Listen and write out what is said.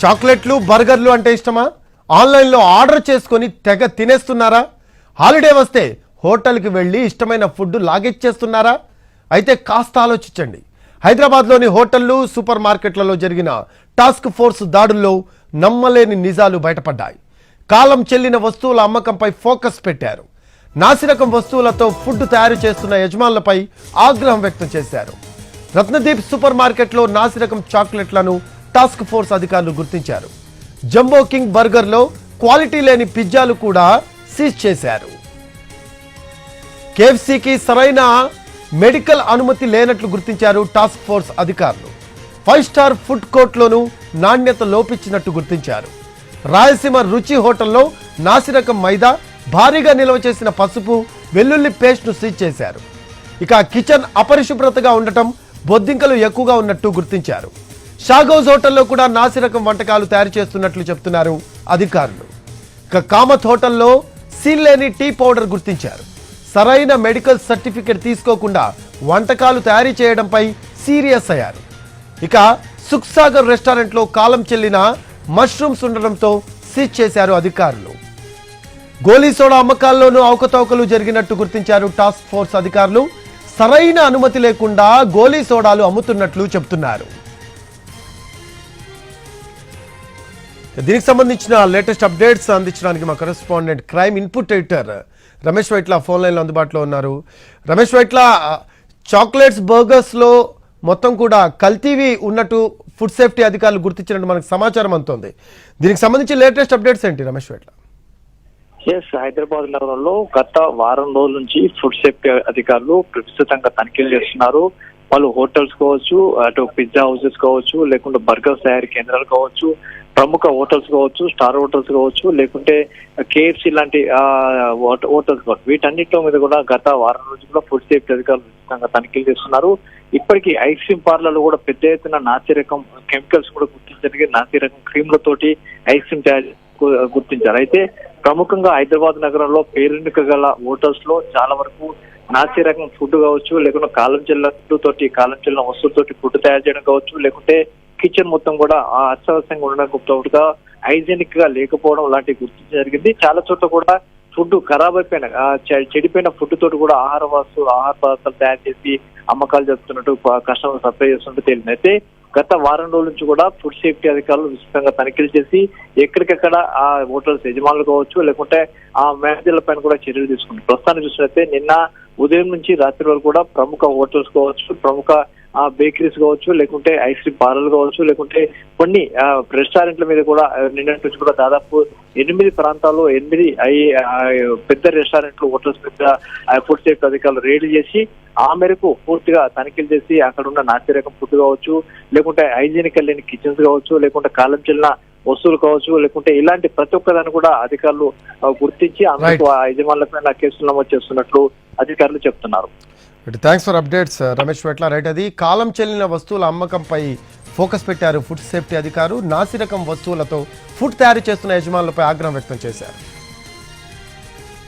చాక్లెట్లు బర్గర్లు అంటే ఇష్టమా? ఆన్లైన్లో ఆర్డర్ చేసుకొని తెగ తినేస్తున్నారా? హాలిడే వస్తే హోటల్కి వెళ్ళి ఇష్టమైన ఫుడ్ లాగిచ్చేస్తున్నారా? అయితే కాస్త ఆలోచించండి. హైదరాబాద్లోని హోటళ్ళు సూపర్ మార్కెట్లలో జరిగిన టాస్క్ ఫోర్స్ దాడుల్లో నమ్మలేని నిజాలు బయటపడ్డాయి. కాలం చెల్లిన వస్తువుల అమ్మకంపై ఫోకస్ పెట్టారు. నాసిరకం వస్తువులతో ఫుడ్ తయారు చేస్తున్న యజమానులపై ఆగ్రహం వ్యక్తం చేశారు. రత్నదీప్ సూపర్ మార్కెట్లో నాసిరకం చాక్లెట్లను టాస్క్ ఫోర్స్ అధికారులు గుర్తించారు. జంబో కింగ్ బర్గర్లో క్వాలిటీ లేని పిజ్జాలు కూడా సీజ్ చేశారు. కేఎఫ్సీకి సరైన మెడికల్ అనుమతి లేనట్లు గుర్తించారు టాస్క్ ఫోర్స్ అధికారులు. ఫైవ్ స్టార్ ఫుడ్ కోర్ట్లోనూ నాణ్యత లోపించినట్టు గుర్తించారు. రాయలసీమ రుచి హోటల్లో నాసిరకం మైదా భారీగా నిల్వ చేసిన పసుపు వెల్లుల్లి పేస్ట్ను సీజ్ చేశారు. ఇక కిచెన్ అపరిశుభ్రతగా ఉండటం బొద్దింకలు ఎక్కువగా ఉన్నట్టు గుర్తించారు. షాగౌజ్ హోటల్లో కూడా నాసిరకం వంటకాలు తయారు చేస్తున్నట్లు చెప్తున్నారు అధికారులు. ఇక కామత్ హోటల్లో సీల్ లేని టీ పౌడర్ గుర్తించారు. సరైన మెడికల్ సర్టిఫికెట్ తీసుకోకుండా వంటకాలు తయారీ చేయడంపై సీరియస్ అయ్యారు. ఇక సుఖ్సాగర్ రెస్టారెంట్లో కాలం చెల్లిన మష్రూమ్స్ ఉండడంతో సీజ్ చేశారు అధికారులు. గోలీ సోడా అమ్మకాల్లోనూ అవకతవకలు జరిగినట్టు గుర్తించారు టాస్క్ ఫోర్స్ అధికారులు. సరైన అనుమతి లేకుండా గోలీ సోడాలు అమ్ముతున్నట్లు చెబుతున్నారు దీనికి సంబంధించిన లేటెస్ట్ అప్డేట్స్ అందించడానికి మా correspondent crime input editor Ramesh Vaitla phone లైన్లో అందుబాటులో ఉన్నారు. రమేష్ వైట్ల చాక్లెట్స్ బర్గర్స్లో మొత్తం కూడా కల్తీవి ఉన్నట్టు ఫుడ్ సేఫ్టీ అధికారులు గుర్తించినట్టు మనకు సమాచారం అందుతోంది. దీనికి సంబంధించి లేటెస్ట్ అప్డేట్స్ ఏంటి రమేష్ వైట్ల? ఎస్ హైదరాబాద్ నగరంలో గత వారం రోజుల నుంచి ఫుడ్ సేఫ్టీ అధికారులు ప్రస్తుతంగా తనిఖీలు చేస్తున్నారు. వాళ్ళు హోటల్స్ కావచ్చు అటు పిజ్జా హౌసెస్ కావచ్చు లేకుంటే బర్గర్స్ తయారీ కేంద్రాలు కావచ్చు ప్రముఖ హోటల్స్ కావచ్చు స్టార్ హోటల్స్ కావచ్చు లేకుంటే కేఎఫ్సి లాంటి హోటల్స్ కావచ్చు. వీటన్నిటిలో మీద కూడా గత వారం రోజులు కూడా ఫుడ్ సేఫ్టీ అధికారులు విస్తృతంగా తనిఖీలు చేస్తున్నారు. ఇప్పటికీ ఐస్ క్రీమ్ పార్లర్లు కూడా పెద్ద ఎత్తున నాసి రకం కెమికల్స్ కూడా గుర్తించడానికి నాసి రకం క్రీమ్లతోటి ఐస్ క్రీమ్ తయారు గుర్తించారు. అయితే ప్రముఖంగా హైదరాబాద్ నగరంలో పేరెన్నిక గల హోటల్స్లో చాలా వరకు నాసి రకం ఫుడ్ కావచ్చు లేకుంటే కాలం చెల్ల ఫుడ్ తోటి కాలం చెల్లిన వస్తువులతోటి ఫుడ్ తయారు చేయడం కావచ్చు లేకుంటే కిచెన్ మొత్తం కూడా అత్యవసరంగా అస్తవ్యస్తంగా ఉండడం తోడుగా హైజీనిక్గా లేకపోవడం లాంటివి గుర్తించడం జరిగింది. చాలా చోట్ల కూడా ఫుడ్ ఖరాబ్ అయిపోయిన చెడిపోయిన ఫుడ్ తోటి కూడా ఆహార వస్తువులు ఆహార పదార్థాలు తయారు చేసి అమ్మకాలు జరుపుతున్నట్టు కస్టమర్ సప్లై చేస్తున్నట్టు తేలింది. అయితే గత వారం రోజుల నుంచి కూడా ఫుడ్ సేఫ్టీ అధికారులు విస్తృతంగా తనిఖీలు చేసి ఎక్కడికెక్కడ ఆ హోటల్స్ యజమానులు కావచ్చు లేకుంటే ఆ మేనేజర్ల పైన కూడా చర్యలు తీసుకుంటారు ప్రస్తుతానికి చూసినట్లయితే నిన్న ఉదయం నుంచి రాత్రి వరకు కూడా ప్రముఖ హోటల్స్ కావచ్చు ప్రముఖ ఆ బేకరీస్ కావచ్చు లేకుంటే ఐస్ క్రీమ్ పార్లర్లు కావచ్చు లేకుంటే కొన్ని రెస్టారెంట్ల మీద కూడా నిన్నటి నుంచి కూడా దాదాపు ఎనిమిది ప్రాంతాల్లో ఎనిమిది ఐ- పెద్ద రెస్టారెంట్లు హోటల్స్ మీద ఫుడ్ సేఫ్టీ అధికారులు రేడ్ చేసి ఆ మేరకు పూర్తిగా తనిఖీలు చేసి అక్కడ ఉన్న నాసిరకం ఫుడ్ కావచ్చు లేకుంటే హైజీనిక్ లేని కిచెన్స్ కావచ్చు లేకుంటే కాలం చెల్లిన వస్తువులు కావచ్చు లేకుంటే ఇలాంటి ప్రతి ఒక్కదాన్ని కూడా అధికారులు గుర్తించి అందుకు ఆ యజమానులపైన కేసులు నమోదు చేస్తున్నట్లు అధికారులు చెప్తున్నారు. Thanks for updates Ramesh Vetla right అది. కాలం చెల్లిన వస్తువుల అమ్మకంపై ఫోకస్ పెట్టారు ఫుడ్ సేఫ్టీ అధికారు. నాసిరకం వస్తువులతో ఫుడ్ తయారు చేస్తున్న యజమానులపై ఆగ్రహం వ్యక్తం చేశారు.